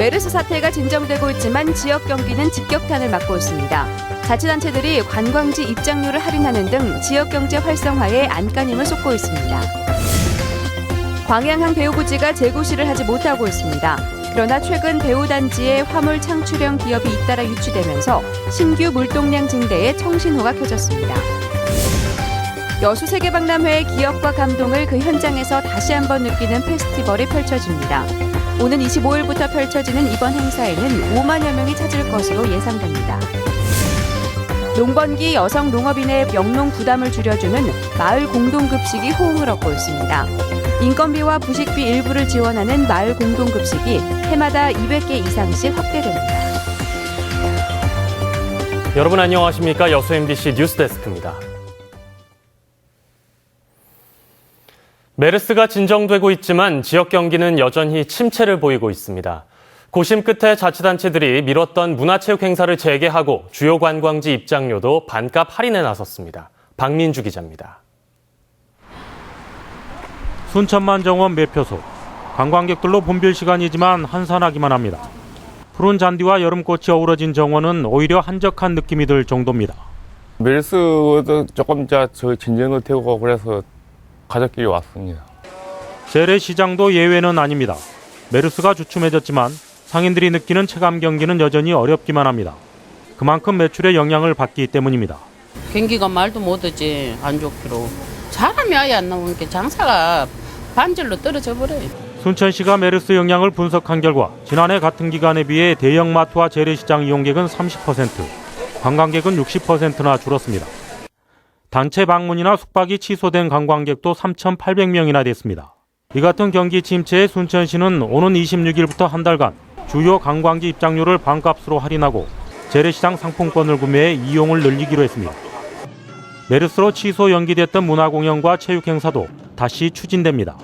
메르스 사태가 진정되고 있지만 지역 경기는 직격탄을 맞고 있습니다. 자치단체들이 관광지 입장료를 할인하는 등 지역 경제 활성화에 안간힘을 쏟고 있습니다. 광양항 배우부지가 재구시를 하지 못하고 있습니다. 그러나 최근 배우단지에 화물 창출형 기업이 잇따라 유치되면서 신규 물동량 증대에 청신호가 켜졌습니다. 여수 세계박람회의 기억과 감동을 그 현장에서 다시 한번 느끼는 페스티벌이 펼쳐집니다. 오는 25일부터 펼쳐지는 이번 행사에는 5만여 명이 찾을 것으로 예상됩니다. 농번기 여성 농업인의 영농 부담을 줄여주는 마을 공동급식이 호응을 얻고 있습니다. 인건비와 부식비 일부를 지원하는 마을 공동급식이 해마다 200개 이상씩 확대됩니다. 여러분 안녕하십니까? 여수 MBC 뉴스데스크입니다. 메르스가 진정되고 있지만 지역 경기는 여전히 침체를 보이고 있습니다. 고심 끝에 자치단체들이 미뤘던 문화체육 행사를 재개하고 주요 관광지 입장료도 반값 할인에 나섰습니다. 박민주 기자입니다. 순천만 정원 매표소. 관광객들로 붐빌 시간이지만 한산하기만 합니다. 푸른 잔디와 여름꽃이 어우러진 정원은 오히려 한적한 느낌이 들 정도입니다. 메르스도 조금 자 저희 진정도 되고 그래서 가족끼리 왔습니다. 재래시장도 예외는 아닙니다. 메르스가 주춤해졌지만 상인들이 느끼는 체감 경기는 여전히 어렵기만 합니다. 그만큼 매출에 영향을 받기 때문입니다. 경기가 말도 못하지 안 좋기로 사람이 아예 안 나오니까 장사가 반절로 떨어져 버려요. 순천시가 메르스 영향을 분석한 결과 지난해 같은 기간에 비해 대형마트와 재래시장 이용객은 30%, 관광객은 60%나 줄었습니다. 단체 방문이나 숙박이 취소된 관광객도 3,800명이나 됐습니다. 이 같은 경기 침체에 순천시는 오는 26일부터 한 달간 주요 관광지 입장료를 반값으로 할인하고 재래시장 상품권을 구매해 이용을 늘리기로 했습니다. 메르스로 취소 연기됐던 문화공연과 체육행사도 다시 추진됩니다.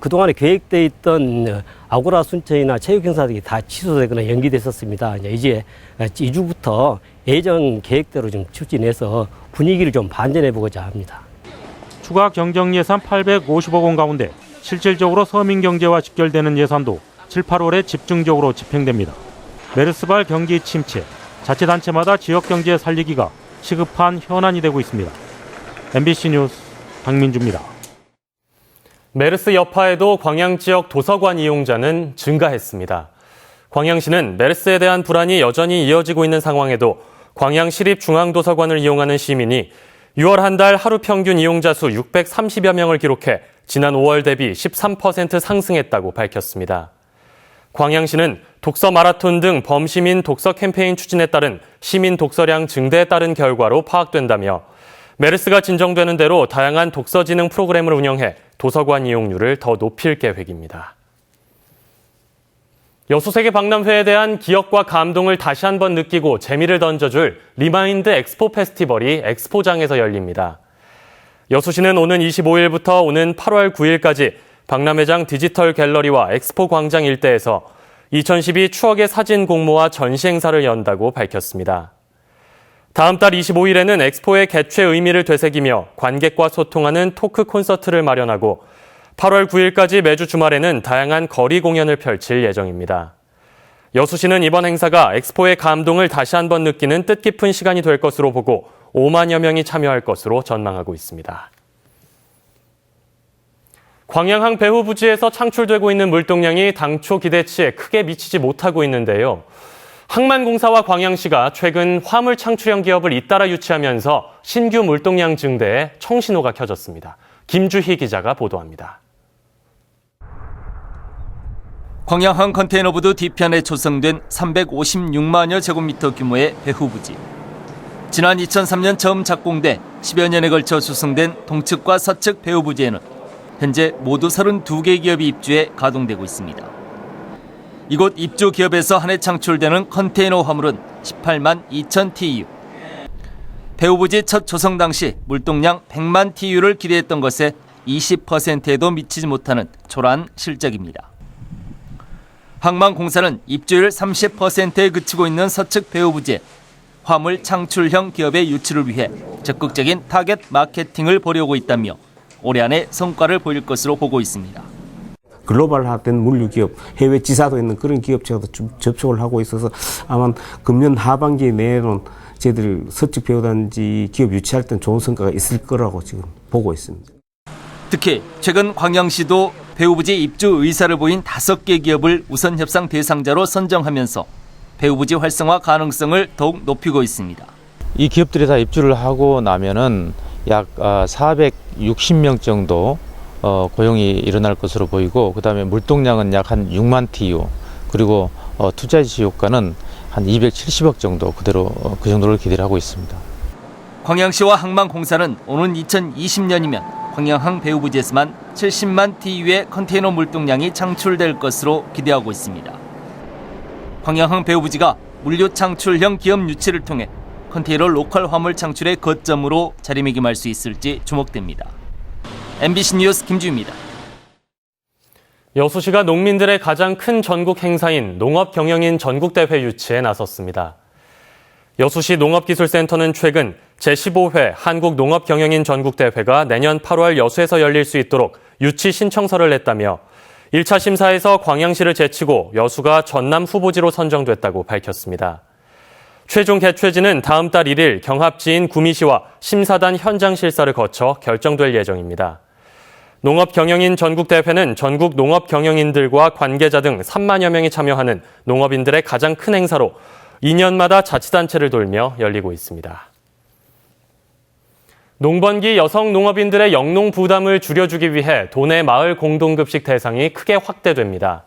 그동안에 계획돼 있던 아고라 순천이나 체육 행사들이 다 취소되거나 연기됐었습니다. 이제 이제 2주부터 예정 계획대로 좀 추진해서 분위기를 좀 반전해 보고자 합니다. 추가 경정 예산 850억 원 가운데 실질적으로 서민 경제와 직결되는 예산도 7, 8월에 집중적으로 집행됩니다. 메르스발 경기 침체, 자치단체마다 지역 경제 살리기가 시급한 현안이 되고 있습니다. MBC 뉴스 박민주입니다. 메르스 여파에도 광양 지역 도서관 이용자는 증가했습니다. 광양시는 메르스에 대한 불안이 여전히 이어지고 있는 상황에도 광양시립중앙도서관을 이용하는 시민이 6월 한 달 하루 평균 이용자 수 630여 명을 기록해 지난 5월 대비 13% 상승했다고 밝혔습니다. 광양시는 독서 마라톤 등 범시민 독서 캠페인 추진에 따른 시민 독서량 증대에 따른 결과로 파악된다며 메르스가 진정되는 대로 다양한 독서 지능 프로그램을 운영해 도서관 이용률을 더 높일 계획입니다. 여수세계 박람회에 대한 기억과 감동을 다시 한번 느끼고 재미를 던져줄 리마인드 엑스포 페스티벌이 엑스포장에서 열립니다. 여수시는 오는 25일부터 오는 8월 9일까지 박람회장 디지털 갤러리와 엑스포 광장 일대에서 2012 추억의 사진 공모와 전시 행사를 연다고 밝혔습니다. 다음 달 25일에는 엑스포의 개최 의미를 되새기며 관객과 소통하는 토크 콘서트를 마련하고 8월 9일까지 매주 주말에는 다양한 거리 공연을 펼칠 예정입니다. 여수시는 이번 행사가 엑스포의 감동을 다시 한번 느끼는 뜻깊은 시간이 될 것으로 보고 5만여 명이 참여할 것으로 전망하고 있습니다. 광양항 배후 부지에서 창출되고 있는 물동량이 당초 기대치에 크게 미치지 못하고 있는데요. 항만공사와 광양시가 최근 화물 창출형 기업을 잇따라 유치하면서 신규 물동량 증대에 청신호가 켜졌습니다. 김주희 기자가 보도합니다. 광양항 컨테이너부두 뒤편에 조성된 356만여 제곱미터 규모의 배후부지. 지난 2003년 처음 착공돼 10여 년에 걸쳐 조성된 동측과 서측 배후부지에는 현재 모두 32개 기업이 입주해 가동되고 있습니다. 이곳 입주 기업에서 한 해 창출되는 컨테이너 화물은 18만 2천 TEU. 배후부지 첫 조성 당시 물동량 100만 TEU를 기대했던 것에 20%에도 미치지 못하는 초라한 실적입니다. 항만공사는 입주율 30%에 그치고 있는 서측 배후부지에 화물 창출형 기업의 유치를 위해 적극적인 타겟 마케팅을 벌여오고 있다며 올해 안에 성과를 보일 것으로 보고 있습니다. 글로벌화된 물류 기업, 해외 지사도 있는 그런 기업체와도 좀 접촉을 하고 있어서 아마 금년 하반기 내로는 저희들 서측 배우단지 기업 유치할 때는 좋은 성과가 있을 거라고 지금 보고 있습니다. 특히 최근 광양시도 배우부지 입주 의사를 보인 다섯 개 기업을 우선 협상 대상자로 선정하면서 배우부지 활성화 가능성을 더욱 높이고 있습니다. 이 기업들이 다 입주를 하고 나면은 약 460명 정도 어, 고용이 일어날 것으로 보이고 그 다음에 물동량은 약 한 6만 TU 그리고 어, 투자 지시 효과는 한 270억 정도 그대로 어, 그 정도를 기대를 하고 있습니다. 광양시와 항만공사는 오는 2020년이면 광양항 배우부지에서만 70만 TU의 컨테이너 물동량이 창출될 것으로 기대하고 있습니다. 광양항 배우부지가 물류 창출형 기업 유치를 통해 컨테이너 로컬 화물 창출의 거점으로 자리매김할 수 있을지 주목됩니다. MBC 뉴스 김주입니다. 여수시가 농민들의 가장 큰 전국 행사인 농업경영인 전국대회 유치에 나섰습니다. 여수시 농업기술센터는 최근 제15회 한국농업경영인 전국대회가 내년 8월 여수에서 열릴 수 있도록 유치 신청서를 냈다며 1차 심사에서 광양시를 제치고 여수가 전남 후보지로 선정됐다고 밝혔습니다. 최종 개최지는 다음 달 1일 경합지인 구미시와 심사단 현장 실사를 거쳐 결정될 예정입니다. 농업경영인 전국대회는 전국 농업경영인들과 관계자 등 3만여 명이 참여하는 농업인들의 가장 큰 행사로 2년마다 자치단체를 돌며 열리고 있습니다. 농번기 여성 농업인들의 영농 부담을 줄여주기 위해 도내 마을 공동급식 대상이 크게 확대됩니다.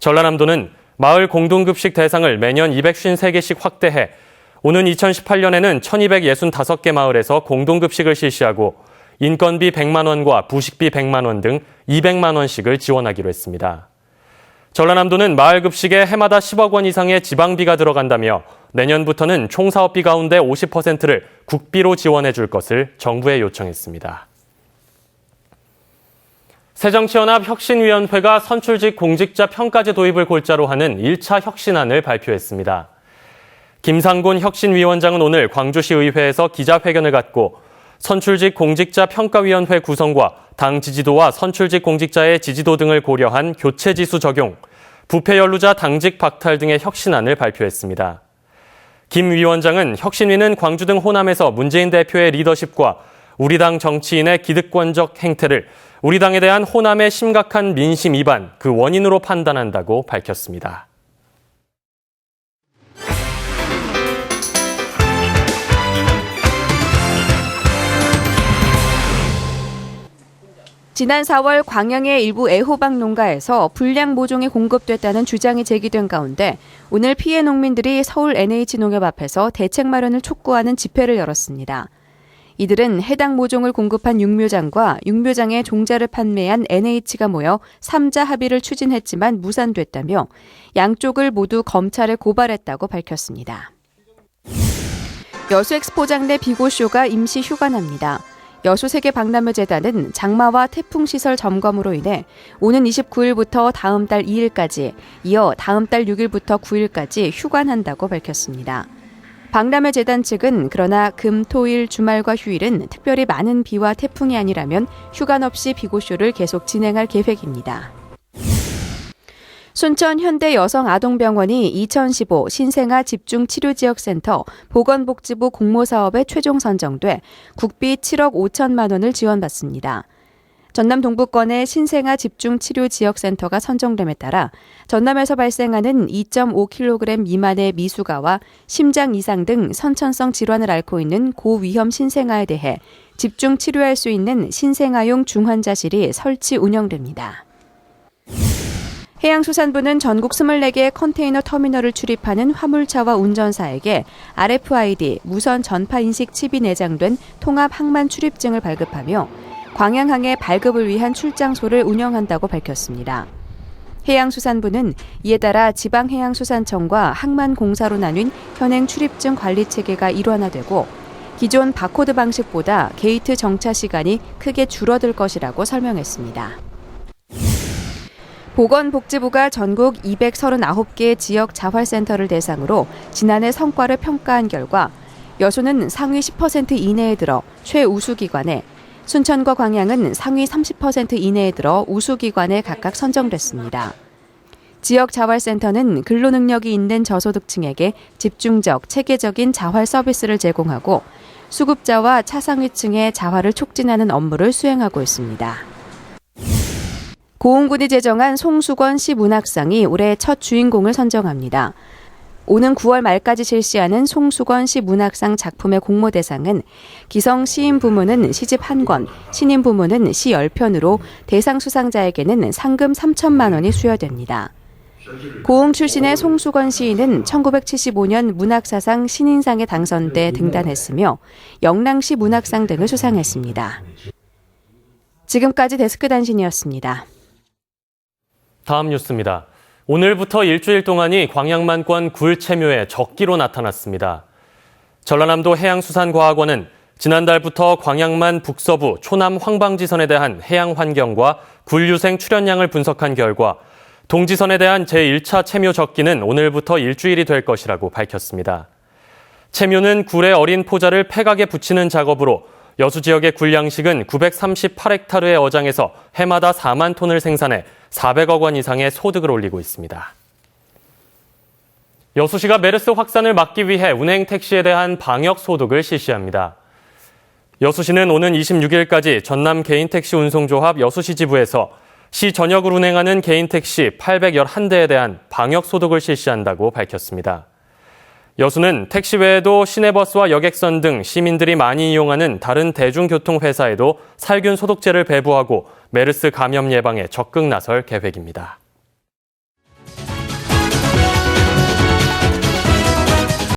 전라남도는 마을 공동급식 대상을 매년 253개씩 확대해 오는 2018년에는 1265개 마을에서 공동급식을 실시하고 인건비 100만 원과 부식비 100만 원 등 200만 원씩을 지원하기로 했습니다. 전라남도는 마을 급식에 해마다 10억 원 이상의 지방비가 들어간다며 내년부터는 총 사업비 가운데 50%를 국비로 지원해 줄 것을 정부에 요청했습니다. 새정치연합 혁신위원회가 선출직 공직자 평가제 도입을 골자로 하는 1차 혁신안을 발표했습니다. 김상곤 혁신위원장은 오늘 광주시 의회에서 기자회견을 갖고 선출직 공직자 평가위원회 구성과 당 지지도와 선출직 공직자의 지지도 등을 고려한 교체 지수 적용, 부패 연루자 당직 박탈 등의 혁신안을 발표했습니다. 김 위원장은 혁신위는 광주 등 호남에서 문재인 대표의 리더십과 우리 당 정치인의 기득권적 행태를 우리 당에 대한 호남의 심각한 민심 위반, 그 원인으로 판단한다고 밝혔습니다. 지난 4월 광양의 일부 애호박 농가에서 불량 모종이 공급됐다는 주장이 제기된 가운데 오늘 피해 농민들이 서울 NH농협 앞에서 대책 마련을 촉구하는 집회를 열었습니다. 이들은 해당 모종을 공급한 육묘장과 육묘장에 종자를 판매한 NH가 모여 3자 합의를 추진했지만 무산됐다며 양쪽을 모두 검찰에 고발했다고 밝혔습니다. 여수 엑스포장 내 비고쇼가 임시 휴관합니다. 여수 세계 박람회 재단은 장마와 태풍 시설 점검으로 인해 오는 29일부터 다음 달 2일까지, 이어 다음 달 6일부터 9일까지 휴관한다고 밝혔습니다. 박람회 재단 측은 그러나 금, 토, 일, 주말과 휴일은 특별히 많은 비와 태풍이 아니라면 휴관 없이 비고쇼를 계속 진행할 계획입니다. 순천 현대 여성 아동병원이 2015 신생아 집중 치료 지역 센터 보건복지부 공모 사업에 최종 선정돼 국비 7억 5천만 원을 지원받습니다. 전남 동부권의 신생아 집중 치료 지역 센터가 선정됨에 따라 전남에서 발생하는 2.5kg 미만의 미수가와 심장 이상 등 선천성 질환을 앓고 있는 고위험 신생아에 대해 집중 치료할 수 있는 신생아용 중환자실이 설치 운영됩니다. 해양수산부는 전국 24개 컨테이너 터미널을 출입하는 화물차와 운전사에게 RFID 무선 전파 인식 칩이 내장된 통합 항만 출입증을 발급하며 광양항의 발급을 위한 출장소를 운영한다고 밝혔습니다. 해양수산부는 이에 따라 지방해양수산청과 항만공사로 나뉜 현행 출입증 관리 체계가 일원화되고 기존 바코드 방식보다 게이트 정차 시간이 크게 줄어들 것이라고 설명했습니다. 보건복지부가 전국 239개 지역 자활센터를 대상으로 지난해 성과를 평가한 결과 여수는 상위 10% 이내에 들어 최우수 기관에 순천과 광양은 상위 30% 이내에 들어 우수 기관에 각각 선정됐습니다. 지역 자활센터는 근로 능력이 있는 저소득층에게 집중적, 체계적인 자활 서비스를 제공하고 수급자와 차상위층의 자활을 촉진하는 업무를 수행하고 있습니다. 고흥군이 제정한 송수건 시 문학상이 올해 첫 주인공을 선정합니다. 오는 9월 말까지 실시하는 송수건 시 문학상 작품의 공모 대상은 기성 시인 부문은 시집 한 권, 신인 부문은 시 10편으로 대상 수상자에게는 상금 3천만 원이 수여됩니다. 고흥 출신의 송수건 시인은 1975년 문학사상 신인상에 당선돼 등단했으며 영랑시 문학상 등을 수상했습니다. 지금까지 데스크 단신이었습니다. 다음 뉴스입니다. 오늘부터 일주일 동안이 광양만권 굴 체묘의 적기로 나타났습니다. 전라남도 해양수산과학원은 지난달부터 광양만 북서부 초남 황방지선에 대한 해양 환경과 굴 유생 출현량을 분석한 결과 동지선에 대한 제1차 체묘 적기는 오늘부터 일주일이 될 것이라고 밝혔습니다. 체묘는 굴의 어린 포자를 폐각에 붙이는 작업으로 여수 지역의 굴 양식은 938헥타르의 어장에서 해마다 4만 톤을 생산해 400억 원 이상의 소득을 올리고 있습니다. 여수시가 메르스 확산을 막기 위해 운행 택시에 대한 방역 소독을 실시합니다. 여수시는 오는 26일까지 전남 개인택시 운송조합 여수시 지부에서 시 전역을 운행하는 개인택시 811대에 대한 방역 소독을 실시한다고 밝혔습니다. 여수는 택시 외에도 시내버스와 여객선 등 시민들이 많이 이용하는 다른 대중교통 회사에도 살균 소독제를 배부하고 메르스 감염 예방에 적극 나설 계획입니다.